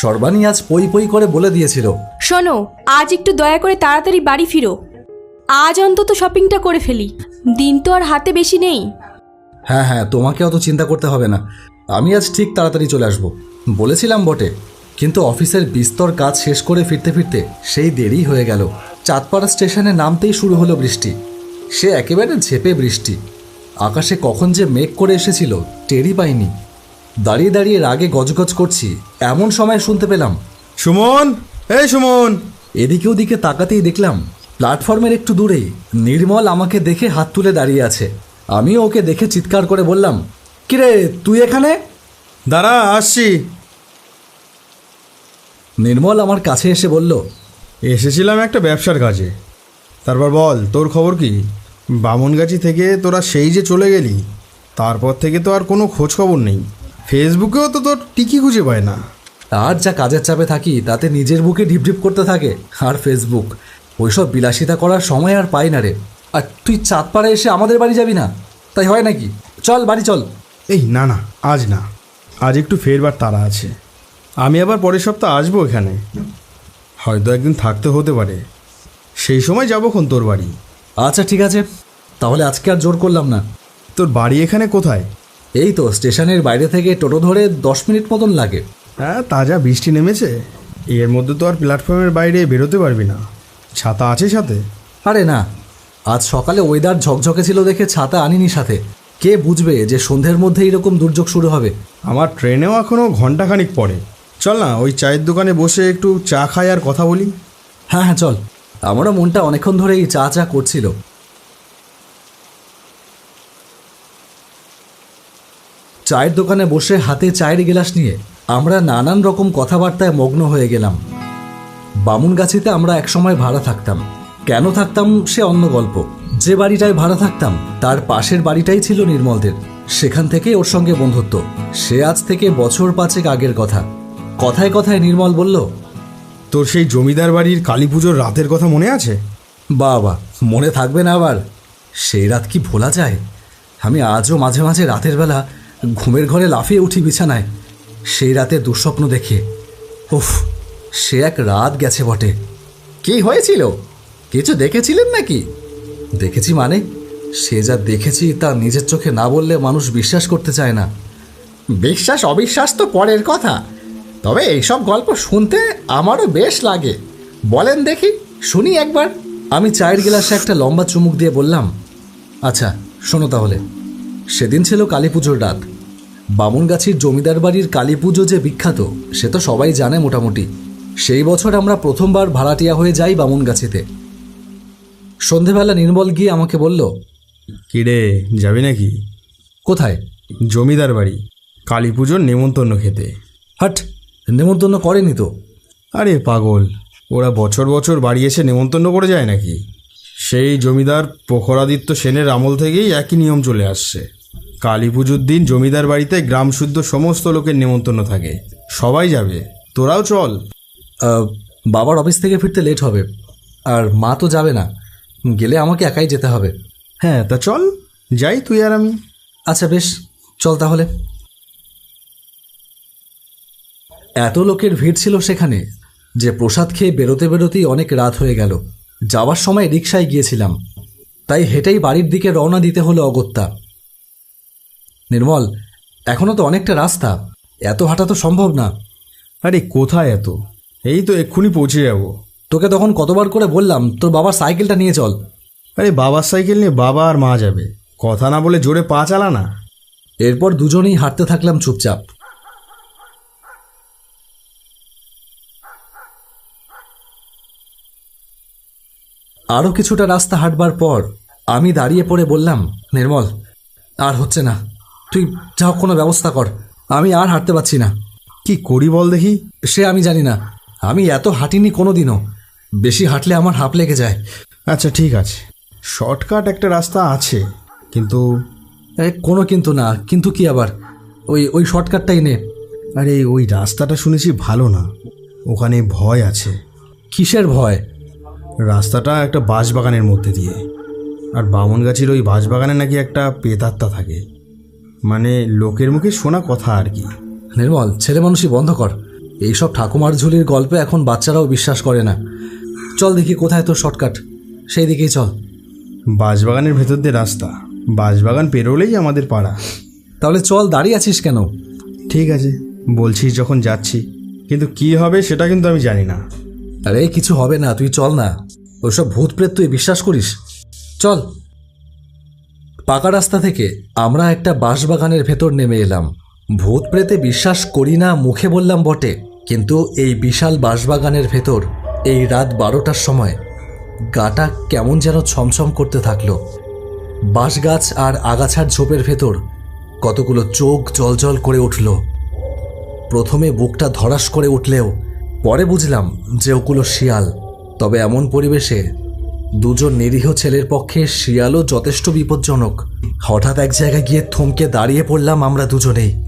সর্বাণী আজ পই পই করে বলে দিয়েছিল। শোনো আজ একটু দয়া করে তাড়াতাড়ি বাড়ি ফিরো। আজ অন্তত শপিংটা করে ফেলি। দিন তো আর হাতে বেশি নেই। হ্যাঁ হ্যাঁ তোমাকে অত চিন্তা করতে হবে না। আমি আজ ঠিক তাড়াতাড়ি চলে আসব। বলেছিলাম বটে কিন্তু অফিসের বিস্তর কাজ শেষ করে ফিরতে ফিরতে সেই দেরি হয়ে গেল। চাঁদপাড়া স্টেশনে নামতেই শুরু হলো বৃষ্টি। সে একেবারে ঝেপে বৃষ্টি। আকাশে কখন যে মেঘ করে এসেছিল টেরই পাইনি। দাঁড়িয়ে দাঁড়িয়ে রাগে গজগজ করছি। এমন সময় শুনতে পেলাম। সুমন! এই সুমন! এদিকে ওদিকে তাকাতেই দেখলাম প্ল্যাটফর্মের একটু দূরেই নির্মল আমাকে দেখে হাত তুলে দাঁড়িয়ে আছে। আমিও ওকে দেখে চিৎকার করে বললাম কিরে তুই এখানে? দাঁড়া আসছি। নির্মল আমার কাছে এসে বলল এসেছিলাম একটা ব্যবসার কাজে। তারপর বল তোর খবর কি? বামনগাছি থেকে তোরা সেই যে চলে গেলি তারপর থেকে তো আর কোনো খোঁজ খবর নেই। ফেসবুকেও তো তোর টিকি খুঁজে পায় না। আর যা কাজের চাপে থাকি তাতে নিজের বুকে ঢিপঢিপ করতে থাকে আর ফেসবুক। ওইসব বিলাসিতা করার সময় আর পাই না রে। আর তুই চাঁদপাড়ায় এসে আমাদের বাড়ি যাবি না? তাই হয় নাকি? চল বাড়ি চল। এই না না আজ না। আজ একটু ফেরবার তারা আছে। আমি আবার পরের সপ্তাহ আসব এখানে। হয়তো একদিন থাকতে হতে পারে। সেই সময় যাব খন তোর বাড়ি। আচ্ছা ঠিক আছে। তাহলে আজকে আর জোর করলাম না। তোর বাড়ি এখানে কোথায়? এই তো স্টেশনের বাইরে থেকে টোটো ধরে দশ মিনিট মতন লাগে। হ্যাঁ তাজা বৃষ্টি নেমেছে। এর মধ্যে তো আর প্ল্যাটফর্মের বাইরে বেরোতে পারবি না। ছাতা আছে সাথে? আরে না। আজ সকালে ওয়েদার ঝকঝকে ছিল দেখে ছাতা আনিনি সাথে। কে বুঝবে যে সন্ধ্যের মধ্যে এরকম দুর্যোগ শুরু হবে? আমার ট্রেনেও এখনও ঘন্টাখানিক পরে চল না ওই চায়ের দোকানে বসে একটু চা খাই আর কথা বলি। হ্যাঁ হ্যাঁ চল। আমারও মনটা অনেকক্ষণ ধরেই চা চা করছিল। চায়ের দোকানে বসে হাতে চায়ের গিলাস নিয়ে আমরা নানান রকম কথাবার্তায় মগ্ন হয়ে গেলাম। বামুনগাছিতে আমরা একসময় ভাড়া থাকতাম। কেন থাকতাম সে অন্য গল্প। যে বাড়িটায় ভাড়া থাকতাম তার পাশের বাড়িটাই ছিল নির্মলদের। সেখান থেকে ওর সঙ্গে বন্ধুত্ব। সে আজ থেকে বছর পাঁচেক আগের কথা। কথায় কথায় নির্মল বলল তোর সেই জমিদার বাড়ির কালী পুজোর রাতের কথা মনে আছে? বাবা মনে থাকবে না আবার। সেই রাত কি ভোলা যায়? আমি আজও মাঝে মাঝে রাতের বেলা ঘুমের ঘরে লাফিয়ে উঠি বিছানায়। সেই রাতে দুঃস্বপ্ন দেখে। উফ, সে এক রাত গেছে বটে। কি হয়েছিল? কিছু দেখেছিলেন নাকি? দেখেছি মানে? সে যা দেখেছি তা নিজের চোখে না বললে মানুষ বিশ্বাস করতে চায় না। বিশ্বাস অবিশ্বাস তো পরের কথা। তবে এইসব গল্প শুনতে আমারও বেশ লাগে। বলেন দেখি, শুনি একবার। আমি চায়ের গিলাসে একটা লম্বা চুমুক দিয়ে বললাম আচ্ছা শোনো তাহলে। সেদিন ছিল কালী পুজোর রাত। বামুনগাছির জমিদার বাড়ির কালী পুজো যে বিখ্যাত সে তো সবাই জানে মোটামুটি। সেই বছর আমরা প্রথমবার ভাড়াটিয়া হয়ে যাই বামুনগাছিতে। সন্ধেবেলা নির্মল গিয়ে আমাকে বলল কিরে যাবি নাকি? কোথায়? জমিদার বাড়ি কালী পুজোর নেমন্তন্ন খেতে। হাট নেমন্তন্ন করেনি তো? আরে পাগল ওরা বছর বছর বাড়ি এসে নেমন্তন্ন করে যায় নাকি? সেই জমিদার প্রখরাদিত্য সেনের আমল থেকেই একই নিয়ম চলে আসছে। কালী পুজোর দিন জমিদার বাড়িতে গ্রাম শুদ্ধ সমস্ত লোকের নেমন্তন্ন থাকে। সবাই যাবে। তোরাও চল। বাবার অফিস থেকে ফিরতে লেট হবে। আর মা তো যাবে না। গেলে আমাকে একাই যেতে হবে। হ্যাঁ তা চল। যাই তুই আর আমি। আচ্ছা বেশ। চল তাহলে। এত লোকের ভিড় ছিল সেখানে যে প্রসাদ খেয়ে বেরোতে বেরোতেই অনেক রাত হয়ে গেল। যাওয়ার সময় রিক্সায় গিয়েছিলাম। তাই হেঁটেই বাড়ির দিকে রওনা দিতে হলো অগত্যা। নির্মল এখনও তো অনেকটা রাস্তা। এত হাঁটা তো সম্ভব না। আরে কোথায় এত? এই তো এক্ষুনি পৌঁছে যাব। তোকে তখন কতবার করে বললাম তোর বাবার সাইকেলটা নিয়ে চল। আরে বাবার সাইকেল নিয়ে বাবা আর মা যাবে। কথা না বলে জোরে পা চালা না। এরপর দুজনেই হাঁটতে থাকলাম চুপচাপ। আরও কিছুটা রাস্তা হাঁটবার পর আমি দাঁড়িয়ে পড়ে বললাম নির্মল আর হচ্ছে না। তুই যা হোক কোনো ব্যবস্থা কর। আমি আর হাঁটতে পারছি না। কি করি বল দেখি? সে আমি জানি না। আমি এত হাঁটিনি কোনো দিনও বেশি হাঁটলে আমার হাঁপ লেগে যায়। আচ্ছা ঠিক আছে। শর্টকাট একটা রাস্তা আছে কিন্তু কোনো কিন্তু না। কিন্তু কি আবার? ওই ওই শর্টকাটটাই নে। আরে ওই রাস্তাটা শুনেছি ভালো না। ওখানে ভয় আছে। কিসের ভয়? রাস্তাটা একটা বাঁশবাগানের মধ্যে দিয়ে। আর বামনগাছির ওই বাঁশবাগানে নাকি একটা পেতাত্তা থাকে। মানে লোকের মুখে শোনা কথা আর কি। নির্মল ছেলে মানুষই বন্ধ কর। এইসব ঠাকুমার ঝুলির গল্পে এখন বাচ্চারাও বিশ্বাস করে না। চল দেখি কোথায় তোর শর্টকাট। সেই দিকেই চল। বাঁশবাগানের ভেতর দিয়ে রাস্তা। বাঁশবাগান পেরোলেই আমাদের পাড়া। তাহলে চল দাঁড়িয়ে আছিস কেন? ঠিক আছে বলছিস যখন যাচ্ছি। কিন্তু কি হবে সেটা কিন্তু আমি জানি না। আরে কিছু হবে না তুই চল না। ওইসব ভূত প্রেত তুই বিশ্বাস করিস? চল। পাকা রাস্তা থেকে আমরা একটা বাঁশবাগানের ভেতর নেমে এলাম। ভূত প্রেতে বিশ্বাস করি না মুখে বললাম বটে, কিন্তু এই বিশাল বাঁশবাগানের ভেতর এই রাত বারোটার সময় গাটা কেমন যেন ছমছম করতে থাকল। বাঁশ গাছ আর আগাছার ঝোপের ভেতর কতগুলো চোখ জলজল করে উঠল। প্রথমে বুকটা ধরাস করে উঠলেও পরে বুঝলাম যে ওগুলো শিয়াল, তবে এমন পরিবেশে দুজন নিরীহ ছেলের পক্ষে শিয়ালও যথেষ্ট বিপজ্জনক। হঠাৎ এক জায়গায় গিয়ে থমকে দাঁড়িয়ে পড়লাম আমরা দুজনেই।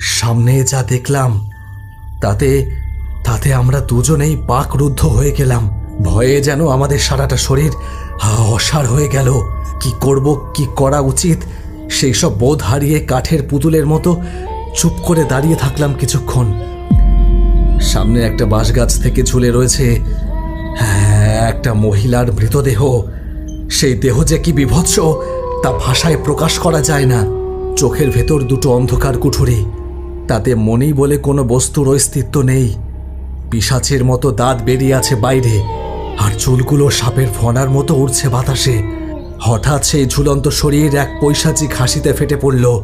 সামনে যা দেখলাম, তাতে তাতে আমরা দুজনেই পাকরুদ্ধ হয়ে গেলাম। ভয়ে যেন আমাদের সারাটা শরীর অসার হয়ে গেল। কি করব, কি করা উচিত? সেই সব বোধ হারিয়ে কাঠের পুতুলের মতো চুপ করে দাঁড়িয়ে থাকলাম কিছুক্ষণ। সামনে একটা বাঁশ গাছ থেকে ঝুলে রয়েছে। হ্যাঁ একটা মহিলার মৃতদেহ। সেই দেহ যে কি বিভৎস, তা ভাষায় প্রকাশ করা যায় না। চোখের ভেতর দুটো অন্ধকার কুঠুরি। তাতে মনেই বলে কোনো বস্তুর অস্তিত্ব নেই। পিসাচের মতো দাঁত বেরিয়ে আছে বাইরে, আর চুলগুলো সাপের ফনার মতো উড়ছে বাতাসে। হঠাৎ সেই ঝুলন্ত শরীর এক পৈশাচিক হাসিতে ফেটে পড়ল।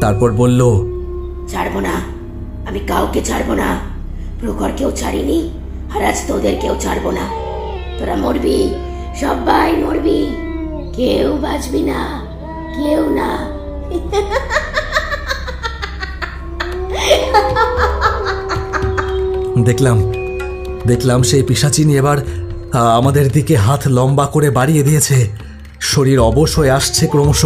তারপর বলল না। আমি কাউকে ছাড়বো না। প্রখরকেও ছাড়িনি, আর আজ তোদেরকেও ছাড়বো না। তোরা মরবি, সবাই মরবি। কেউ বাঁচবি না, কেউ না। দেখলাম দেখলাম সেই পিসাচিনি এবার আমাদের দিকে হাত লম্বা করে বাড়িয়ে দিয়েছে। শরীর অবশ হয়ে আসছে ক্রমশ।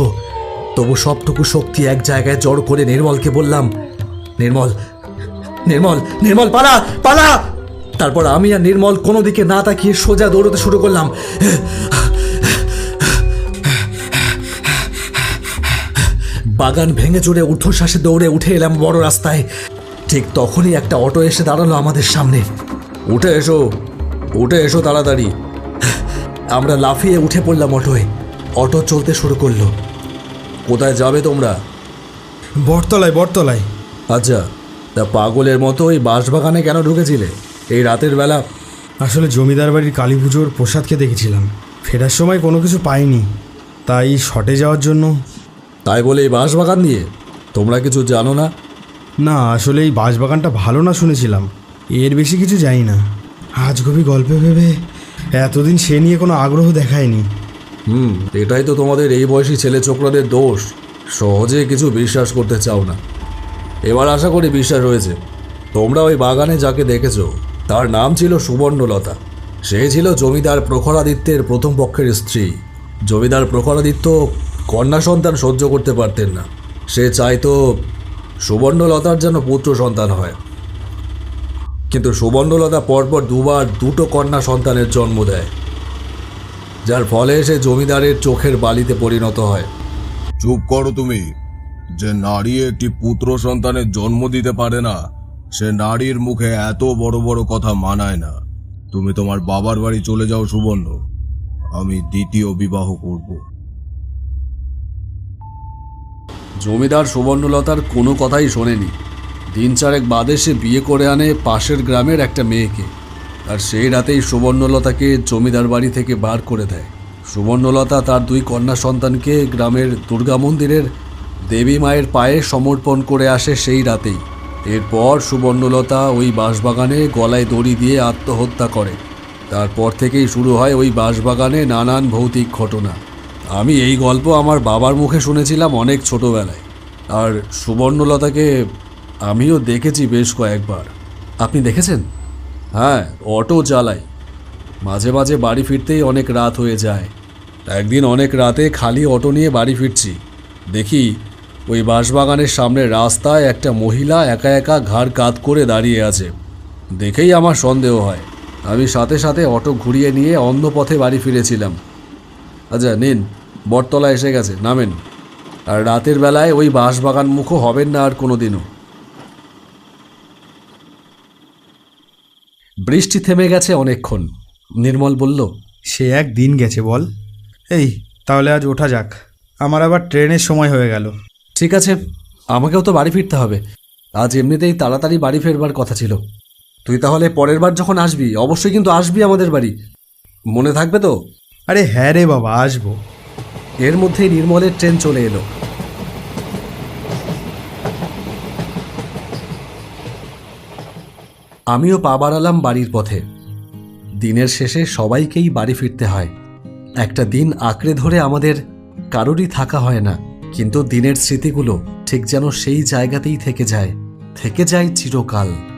তবু সবটুকু শক্তি এক জায়গায় জড় করে নির্মলকে বললাম, নির্মল নির্মল নির্মল পালা পালা! তারপর আমি আর নির্মল কোনো দিকে না তাকিয়ে সোজা দৌড়তে শুরু করলাম। বাগান ভেঙে চড়ে ঊর্ধ্বশ্বাসে দৌড়ে উঠে এলাম বড় রাস্তায়। ঠিক তখনই একটা অটো এসে দাঁড়াল আমাদের সামনে। উঠে এসো উঠে এসো তাড়াতাড়ি। আমরা লাফিয়ে উঠে পড়লাম অটোয়। অটো চলতে শুরু করল। কোথায় যাবে তোমরা? বটতলায় বটতলায়। আচ্ছা। তা পাগলের মতো ওই বাঁশবাগানে কেন ঢুকেছিলে? এই রাতের বেলা আসলে জমিদার বাড়ির কালী পুজোর প্রসাদকে দেখেছিলাম। ফেরার সময় কোনো কিছু পাইনি। তাই শটে যাওয়ার জন্য। তাই বলে এই বাঁশবাগান নিয়ে তোমরা কিছু জানো না? না আসলে এই বাঁশবাগানটা ভালো না শুনেছিলাম। এর বেশি কিছু জানি না। আজগবি গল্পে ভেবে এতদিন সে নিয়ে কোনো আগ্রহ দেখায়নি। হুম এটাই তো তোমাদের এই বয়সী ছেলে ছোকরাদের দোষ। সহজে কিছু বিশ্বাস করতে চাও না। এবার আশা করি বিশ্বাস হয়েছে তোমরা ওই বাগানে যাকে দেখেছ, তার নাম ছিল সুবর্ণলতা। সে ছিল জমিদার প্রখরাদিত্যের প্রথম পক্ষের স্ত্রী। জমিদার প্রখরাদিত্য কন্যা সন্তান সহ্য করতে পারতেন না। সে চাইতো সুবর্ণলতার যেন পুত্র সন্তান হয়। কিন্তু সুবর্ণলতা পরপর দুবার দুটো কন্যা সন্তানের জন্ম দেয়, যার ফলে সে জমিদারের চোখের বালিতে পরিণত হয়। চুপ করো তুমি। যে নারী একটি পুত্র সন্তানের জন্ম দিতে পারে না, সে নারীর মুখে এত বড় বড় কথা মানায় না। তুমি তোমার বাবার বাড়ি চলে যাও, সুবর্ণ। আমি দ্বিতীয় বিবাহ করব। জমিদার সুবর্ণলতার কোনো কথাই শোনেনি। দিন চারেক বাদে সে বিয়ে করে আনে পাশের গ্রামের একটা মেয়েকে। আর সেই রাতেই সুবর্ণলতাকে জমিদার বাড়ি থেকে বার করে দেয়। সুবর্ণলতা তার দুই কন্যা সন্তানকে গ্রামের দুর্গা মন্দিরের দেবী মায়ের পায়ে সমর্পণ করে আসে সেই রাতেই। এরপর সুবর্ণলতা ওই বাঁশবাগানে গলায় দড়ি দিয়ে আত্মহত্যা করে। তারপর থেকেই শুরু হয় ওই বাঁশবাগানে নানান ভৌতিক ঘটনা। আমি এই গল্প আমার বাবার মুখে শুনেছিলাম অনেক ছোটবেলায়। আর সুবর্ণলতাকে আমিও দেখেছি বেশ কয়েকবার। আপনি দেখেছেন? হ্যাঁ অটো চালাই মাঝে মাঝে বাড়ি ফিরতেই অনেক রাত হয়ে যায়। একদিন অনেক রাতে খালি অটো নিয়ে বাড়ি ফিরছি। দেখি ওই বাঁশবাগানের সামনে রাস্তায় একটা মহিলা একা একা ঘাড় কাত করে দাঁড়িয়ে আছে। দেখেই আমার সন্দেহ হয়। আমি সাথে সাথে অটো ঘুরিয়ে নিয়ে অন্য পথে বাড়ি ফিরেছিলাম। আচ্ছা নিন, বটতলা এসে গেছে, নামেন। আর রাতের বেলায় ওই বাঁশবাগান মুখও হবেন না আর কোনো দিনও বৃষ্টি থেমে গেছে অনেকক্ষণ। নির্মল বলল, সে এক দিন গেছে বল। এই, তাহলে আজ ওঠা যাক। আমার আবার ট্রেনের সময় হয়ে গেল। ঠিক আছে আমাকেও তো বাড়ি ফিরতে হবে। আজ এমনিতেই তাড়াতাড়ি বাড়ি ফেরবার কথা ছিল। তুই তাহলে পরের বার যখন আসবি অবশ্যই কিন্তু আসবি আমাদের বাড়ি। মনে থাকবে তো? আরে হ্যাঁ রে বাবা আসব। এর মধ্যেই নির্মলের ট্রেন চলে এলো। আমিও পা বাড়ালাম বাড়ির পথে। দিনের শেষে সবাইকেই বাড়ি ফিরতে হয়। একটা দিন আঁকড়ে ধরে আমাদের কারোরই থাকা হয় না। কিন্তু দিনের স্মৃতিগুলো ঠিক যেন সেই জায়গাতেই থেকে যায় থেকে যায় চিরকাল।